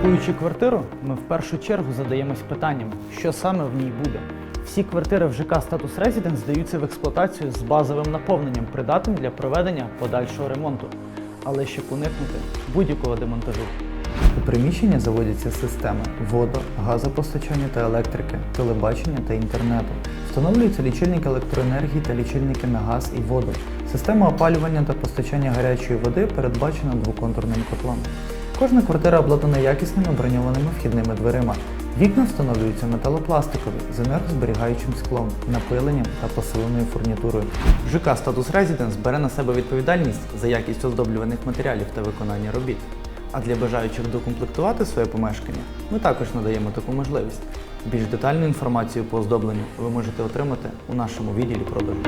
Орендуючи квартиру, ми в першу чергу задаємось питанням, що саме в ній буде. Всі квартири в ЖК Статус Резиденс здаються в експлуатацію з базовим наповненням, придатним для проведення подальшого ремонту, але щоб уникнути будь-якого демонтажу. У приміщення заводяться системи водо, газопостачання та електрики, телебачення та інтернету. Встановлюються лічильники електроенергії та лічильники на газ і воду. Система опалювання та постачання гарячої води передбачена двоконтурним котлом. Кожна квартира обладнана якісними броньованими вхідними дверима. Вікна встановлюються металопластикові з енергозберігаючим склом, напиленням та посиленою фурнітурою. ЖК Статус Резиденс бере на себе відповідальність за якість оздоблюваних матеріалів та виконання робіт. А для бажаючих докомплектувати своє помешкання ми також надаємо таку можливість. Більш детальну інформацію по оздобленню ви можете отримати у нашому відділі продажу.